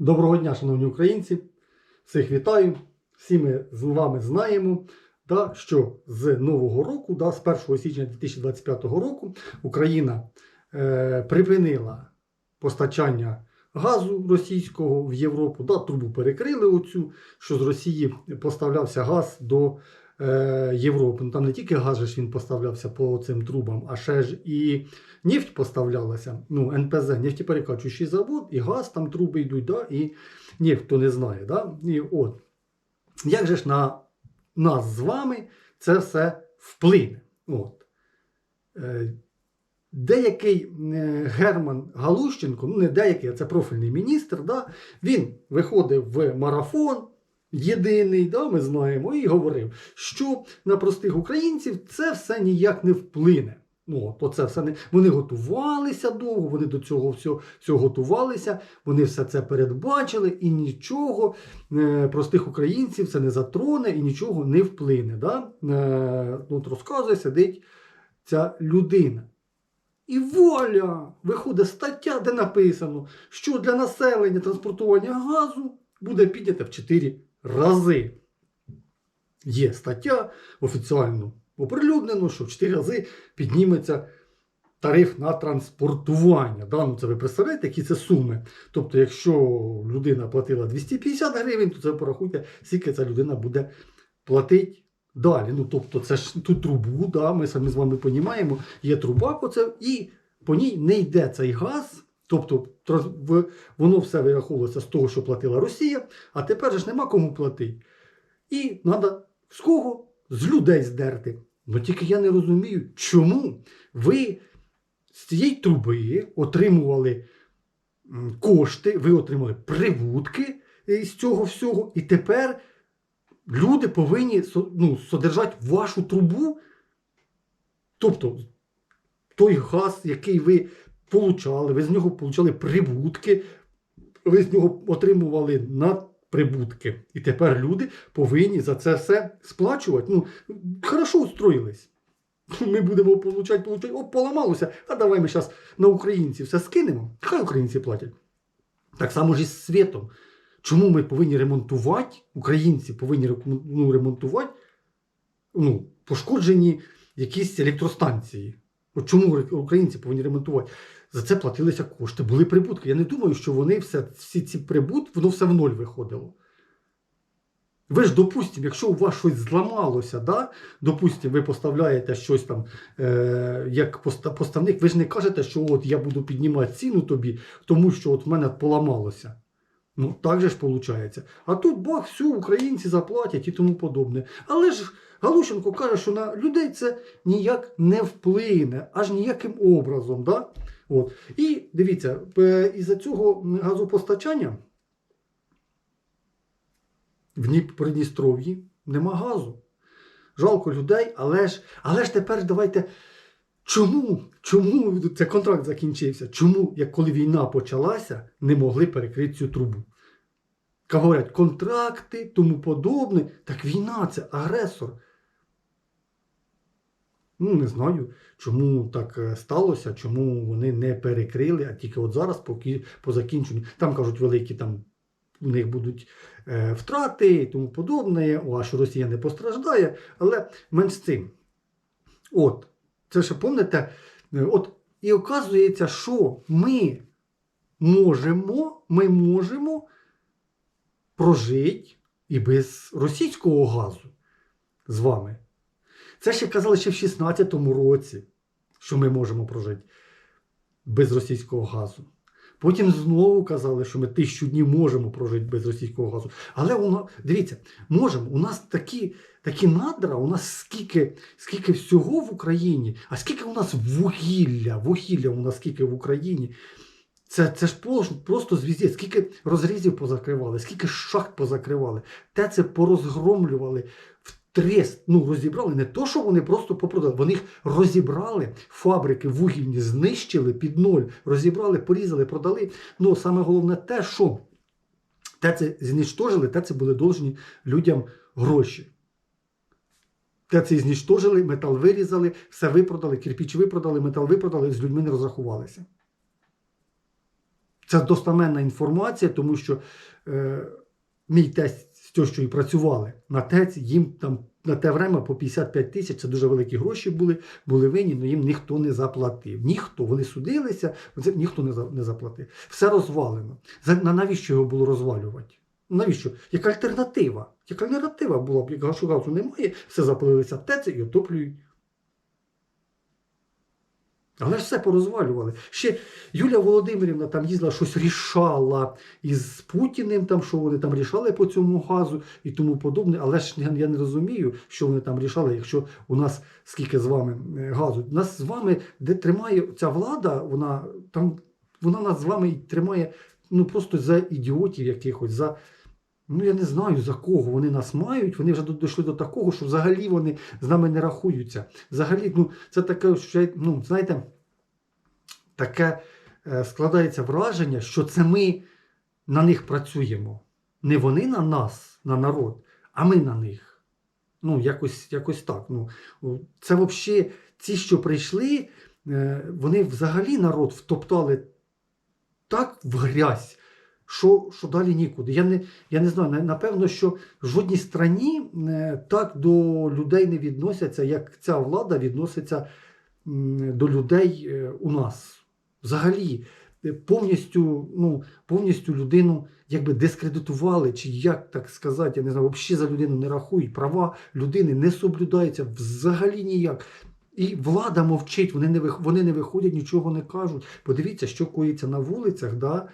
Доброго дня, шановні українці! Всіх вітаю! Всі ми з вами знаємо, да, що з нового року, да, з 1 січня 2025 року, Україна е, припинила постачання газу російського в Європу. Да, трубу перекрили оцю, що з Росії поставлявся газ до Європи. Ну, там не тільки газ ж він поставлявся по цим трубам, а ще ж і нефть поставлялася. Ну, НПЗ, нефтеперекачуючий завод, і газ там труби йдуть, да, і нефть, хто не знає. Да? І от. Як же ж на нас з вами це все вплине? От. Е, Деякий е, Герман Галущенко, ну не деякий, а це профільний міністр, да, він виходив в марафон єдиний, да, ми знаємо, і говорив, що на простих українців це все ніяк не вплине. Ну, то це все не вони готувалися довго, вони до цього всього, всього готувалися, вони все це передбачили, і нічого е, простих українців це не затроне і нічого не вплине. Да? Е, от розказує, сидить ця людина. І воля! Виходить стаття, де написано, що для населення транспортування газу буде піднято в 4 рази. Є стаття офіціально оприлюднено, що в 4 рази підніметься тариф на транспортування. Да? Ну, це ви представляєте, які це суми. Тобто, якщо людина платила 250 гривень, то це порахуйте, скільки ця людина буде платити далі. Ну, тобто, це ж тут трубу, да? ми самі з вами розуміємо, є труба по це, і по ній не йде цей газ. Тобто воно все вираховується з того, що платила Росія, а тепер ж нема кому платити. І треба з кого? З людей здерти. Ну тільки я не розумію, чому ви з цієї труби отримували кошти, ви отримали прибутки з цього всього, і тепер люди повинні ну, содержати вашу трубу. Тобто той газ, який ви получали, ви з нього получали прибутки, ви з нього отримували надприбутки. І тепер люди повинні за це все сплачувати. Ну, хорошо устроїлись. Ми будемо получати, получати. О, поламалося. А давай ми зараз на українців все скинемо. Хай українці платять. Так само ж і з світом. Чому ми повинні ремонтувати? Українці повинні ну, ремонтувати ну, пошкоджені якісь електростанції. От чому українці повинні ремонтувати? За це платилися кошти, були прибутки. Я не думаю, що вони все, всі ці прибутки, воно все в ноль виходило. Ви ж, допустимо, якщо у вас щось зламалося, да? допустимо, ви поставляєте щось там е, як поставник, ви ж не кажете, що от я буду піднімати ціну тобі, тому що от в мене поламалося. Ну, так же ж виходить. А тут бах, все, українці заплатять і тому подобне. Але ж Галушенко каже, що на людей це ніяк не вплине, аж ніяким образом. Да? От. І дивіться, е, із-за цього газопостачання в Придністров'ї нема газу. Жалко людей, але ж, але ж тепер давайте. Чому? Чому це контракт закінчився? Чому, як коли війна почалася, не могли перекрити цю трубу? Говорять, контракти, тому подобне. Так війна це агресор. Ну, не знаю, чому так е, сталося, чому вони не перекрили, а тільки от зараз, поки по закінченню. Там кажуть, великі там у них будуть е, втрати і тому подобне, а що Росія не постраждає, але менш з цим. От, це ще пам'ятаєте, е, от, і оказується, що ми можемо, ми можемо прожити і без російського газу з вами. Це ще казали ще в 16-му році, що ми можемо прожити без російського газу. Потім знову казали, що ми тисячу днів можемо прожити без російського газу. Але нас, дивіться, можемо. У нас такі, такі надра, у нас скільки, скільки всього в Україні, а скільки у нас вугілля, вугілля у нас скільки в Україні. Це, це ж просто звіздець, скільки розрізів позакривали, скільки шахт позакривали, те це порозгромлювали в трест. Ну, розібрали не то, що вони просто попродали, вони їх розібрали, фабрики вугільні знищили під ноль, розібрали, порізали, продали. Ну, саме головне те, що те це знищожили, те це були должні людям гроші. Те це знищожили, метал вирізали, все випродали, кирпіч випродали, метал випродали, з людьми не розрахувалися. Це достаменна інформація, тому що е, мій тесть з тещою працювали на ТЕЦ, їм там на те время по 55 тисяч, це дуже великі гроші були, були винні, але їм ніхто не заплатив. Ніхто. Вони судилися, ніхто не, за- не заплатив. Все розвалено. За, на навіщо його було розвалювати? Навіщо? Яка альтернатива? Яка альтернатива була б, як газу немає, все запалилися в теці і отоплюють. Але ж все порозвалювали. Ще Юлія Володимирівна там їздила, щось рішала із Путіним, там, що вони там рішали по цьому газу і тому подобне. Але ж я, не розумію, що вони там рішали, якщо у нас скільки з вами е, газу. Нас з вами, де тримає ця влада, вона там вона нас з вами і тримає ну просто за ідіотів якихось, за. Ну, я не знаю за кого вони нас мають. Вони вже дійшли до такого, що взагалі вони з нами не рахуються. Взагалі, ну, це таке, що, ну, знаєте, таке е, складається враження, що це ми на них працюємо. Не вони на нас, на народ, а ми на них. Ну, якось, якось так. Ну, це взагалі ці, що прийшли, е, вони взагалі народ втоптали так в грязь, що, що далі нікуди. Я не, я не знаю, напевно, що в жодній страні е, так до людей не відносяться, як ця влада відноситься до людей е, у нас. Взагалі, е, повністю, ну, повністю людину якби дискредитували, чи як так сказати, я не знаю, взагалі за людину не рахують. Права людини не соблюдаються взагалі ніяк. І влада мовчить, вони не, вони не виходять, нічого не кажуть. Подивіться, що коїться на вулицях, да?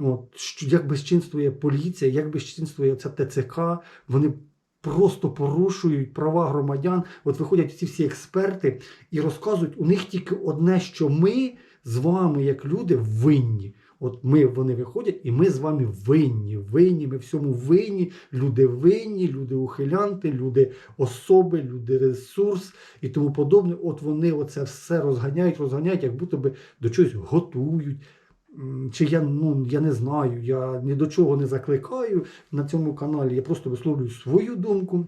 От, як безчинствує поліція, як безчинствує ця ТЦК, вони просто порушують права громадян. От виходять ці всі експерти і розказують, у них тільки одне, що ми з вами, як люди, винні. От ми вони виходять, і ми з вами винні. Винні, ми всьому винні. Люди винні, люди ухилянти, люди особи, люди ресурс і тому подобне. От вони оце все розганяють, розганяють, як будто би до чогось готують. Чи я, ну, я не знаю, я ні до чого не закликаю на цьому каналі, я просто висловлюю свою думку.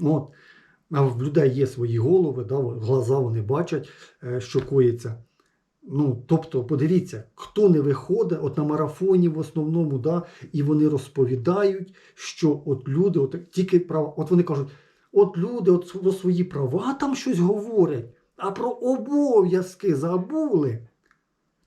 От. А в людей є свої голови, да, глаза вони бачать, е, що коїться. Ну, тобто, подивіться, хто не виходить, от на марафоні в основному, да, і вони розповідають, що от люди, от тільки права, от вони кажуть, от люди от про свої права там щось говорять, а про обов'язки забули.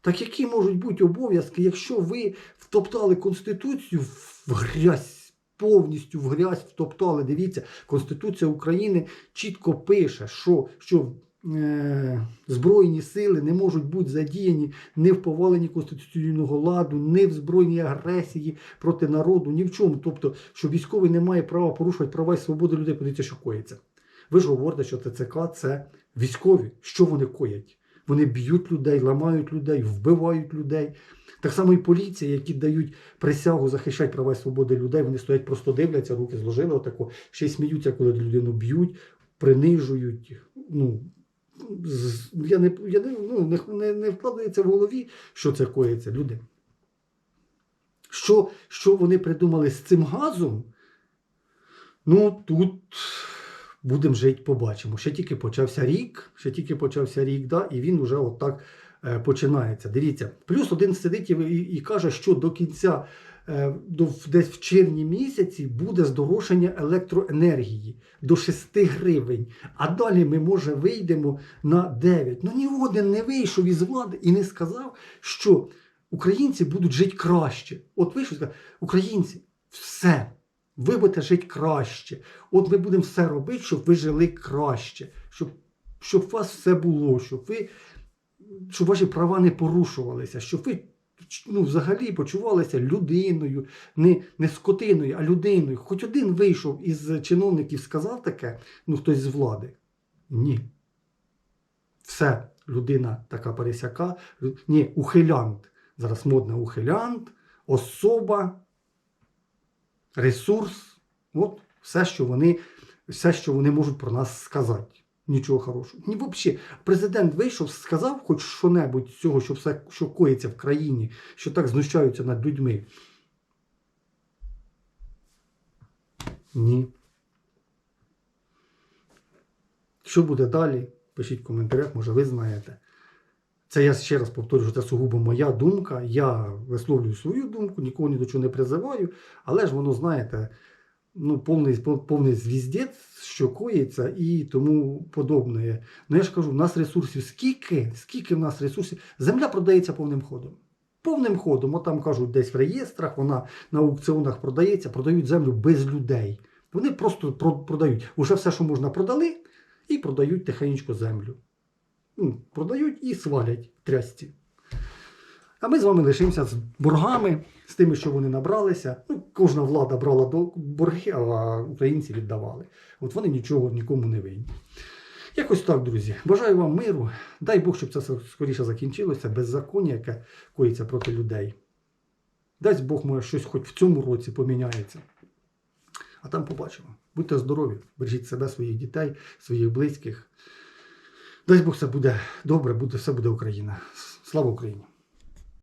Так які можуть бути обов'язки, якщо ви втоптали Конституцію в грязь, повністю в грязь втоптали? Дивіться, Конституція України чітко пише, що, що е, Збройні сили не можуть бути задіяні ні в поваленні конституційного ладу, ні в збройній агресії проти народу, ні в чому. Тобто, що військовий не має права порушувати права і свободи людей, подивіться, що коїться. Ви ж говорите, що ТЦК це військові. Що вони коять? Вони б'ють людей, ламають людей, вбивають людей. Так само і поліція, які дають присягу захищати права і свободи людей, вони стоять, просто дивляться, руки зложили отако, ще й сміються, коли людину б'ють, принижують. Ну, я не, я не, ну, не, не, вкладається в голові, що це коїться, люди. Що, що вони придумали з цим газом? Ну, тут будемо жити, побачимо. Ще тільки почався рік, ще тільки почався рік, да, і він вже отак е, починається. Дивіться, плюс один сидить і, і, і каже, що до кінця, е, до, десь в червні місяці, буде здорожчання електроенергії до 6 гривень. А далі ми, може, вийдемо на 9. Ну ні один не вийшов із влади і не сказав, що українці будуть жити краще. От вийшов сказав, українці, все. Ви будете жити краще. От ми будемо все робити, щоб ви жили краще, щоб, щоб у вас все було, щоб ви щоб ваші права не порушувалися, щоб ви ну, взагалі почувалися людиною, не, не скотиною, а людиною. Хоч один вийшов із чиновників, сказав таке, ну хтось з влади. Ні. Все, людина така пересяка. Ні, ухилянт. Зараз модна ухилянт, особа ресурс, от все, що вони, все, що вони можуть про нас сказати. Нічого хорошого. Ні, взагалі, президент вийшов, сказав хоч що-небудь з цього, що все, що коїться в країні, що так знущаються над людьми. Ні. Що буде далі? Пишіть в коментарях, може ви знаєте. Це я ще раз повторюю, що це сугубо моя думка. Я висловлюю свою думку, нікого ні до чого не призиваю, але ж воно, знаєте, ну, повний, повний звіздець, що коїться і тому подобне. Ну я ж кажу, в нас ресурсів скільки, скільки в нас ресурсів. Земля продається повним ходом. Повним ходом, от там кажуть, десь в реєстрах, вона на аукціонах продається, продають землю без людей. Вони просто продають. Уже все, що можна, продали, і продають тихенько землю. Ну, продають і свалять трясці. А ми з вами лишимося з боргами, з тими, що вони набралися. Ну, кожна влада брала борги, а українці віддавали. От вони нічого нікому не винні. Якось так, друзі. Бажаю вам миру. Дай Бог, щоб це скоріше закінчилося, беззаконня, яке коїться проти людей. Дасть Бог, може, щось хоч в цьому році поміняється. А там побачимо. Будьте здорові, бережіть себе, своїх дітей, своїх близьких. Дай Бог, все буде добре, буде, все буде Україна. Слава Україні!